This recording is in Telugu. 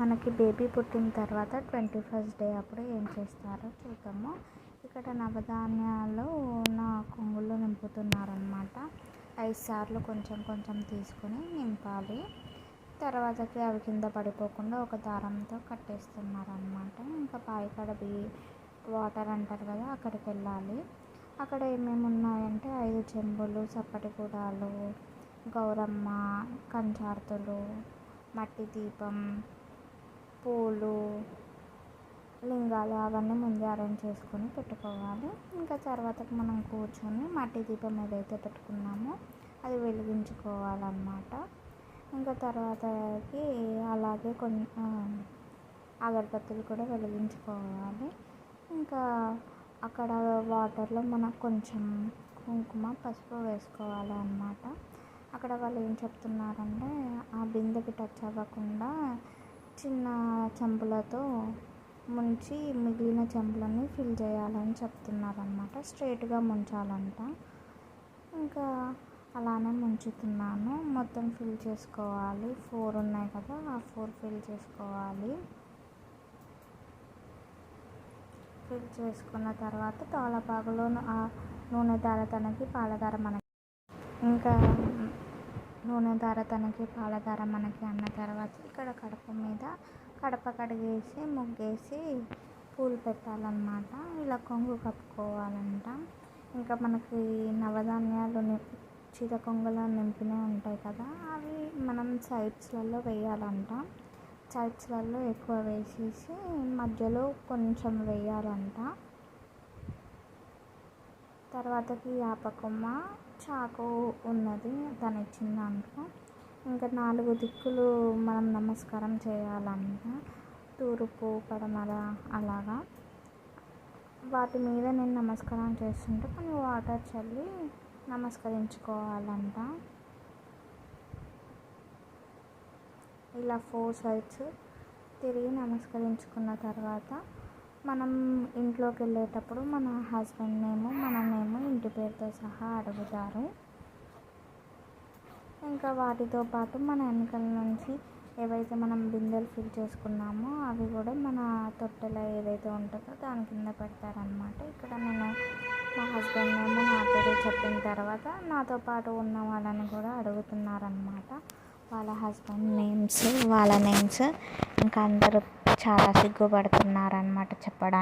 మనకి బేబీ పుట్టిన తర్వాత ట్వంటీ ఫస్ట్ డే అప్పుడు ఏం చేస్తారో చూద్దాము. ఇక్కడ నవధాన్యాలు నా కొంగుల్లో నింపుతున్నారనమాట ఐదు సార్లు కొంచెం కొంచెం తీసుకొని నింపాలి. తర్వాతకి అవి కింద పడిపోకుండా ఒక దారంతో కట్టేస్తున్నారనమాట ఇంకా పాయికాడ బి వాటర్ అంటారు కదా అక్కడికి వెళ్ళాలి. అక్కడ ఏమేమి ఉన్నాయంటే ఐదు చెంబులు చప్పటి గుడాలు గౌరమ్మ కంచార్తులు మట్టి దీపం పూలు లింగాలు అవన్నీ ముందే అరేంజ్ చేసుకొని పెట్టుకోవాలి. ఇంకా తర్వాతకి మనం కూర్చొని మట్టి దీపం ఏదైతే పెట్టుకున్నామో అది వెలిగించుకోవాలన్నమాట. ఇంకా తర్వాతకి అలాగే కొన్ని అగరబత్తులు కూడా వెలిగించుకోవాలి. ఇంకా అక్కడ వాటర్లో మనం కొంచెం కుంకుమ పసుపు వేసుకోవాలి అన్నమాట అక్కడ వాళ్ళు ఏం చెప్తున్నారంటే ఆ బిందెకి టచ్ అవ్వకుండా చిన్న చెంబులతో ముంచి మిగిలిన చెంబులని ఫిల్ చేయాలని చెప్తున్నారనమాట స్ట్రైట్గా ముంచాలంట. ఇంకా అలానే ముంచుతున్నాను. మొత్తం ఫిల్ చేసుకోవాలి. ఫోర్ ఉన్నాయి కదా ఆ ఫోర్ ఫిల్ చేసుకోవాలి. ఫిల్ చేసుకున్న తర్వాత తమలపాకులో ఆ నూనె దార తనకి పాలధార మనకి. ఇంకా నూనె దార తనకి పాలధార మనకి అన్న తర్వాత ఇక్కడ కడప మీద కడప కడిగేసి ముగ్గేసి పూలు పెట్టాలన్నమాట. ఇలా కొంగు కప్పుకోవాలంట. ఇంకా మనకి నవధాన్యాలు చీర కొంగులో నింపినవి ఉంటాయి కదా అవి మనం సైడ్స్లలో వేయాలంట. సైడ్స్లలో ఎక్కువ వేసేసి మధ్యలో కొంచెం వేయాలంట. తర్వాతకి యాపకొమ్మ చాకు ఉన్నది తను ఇచ్చిన దాంట్లో ఇంకా నాలుగు దిక్కులు మనం నమస్కారం చేయాలంట. తూర్పు పడమర అలాగా. వాటి మీద నేను నమస్కారం చేస్తుంటే కొన్ని వాటర్ చల్లి నమస్కరించుకోవాలంట. ఇలా ఫోర్ సైడ్స్ తిరిగి నమస్కరించుకున్న తర్వాత మనం ఇంట్లోకి వెళ్ళేటప్పుడు మన హస్బెండ్ నేము మన నేము ఇంటి పేరుతో సహా అడుగుతారు. ఇంకా వాటితో పాటు మన వెనకల నుంచి ఏవైతే మనం బిందెలు ఫిల్ చేసుకున్నామో అవి కూడా మన తొట్టెలో ఏదైతే ఉంటుందో దాని కింద పెడతారనమాట ఇక్కడ నేను మా హస్బెండ్ నేమో నా పేరు చెప్పిన తర్వాత నాతో పాటు ఉన్న వాళ్ళని కూడా అడుగుతున్నారనమాట వాళ్ళ హస్బెండ్ నేమ్స్ వాళ్ళ నేమ్స్. ఇంకా అందరూ చాలా సిగ్గుపడుతున్నారనమాట చెప్పడానికి.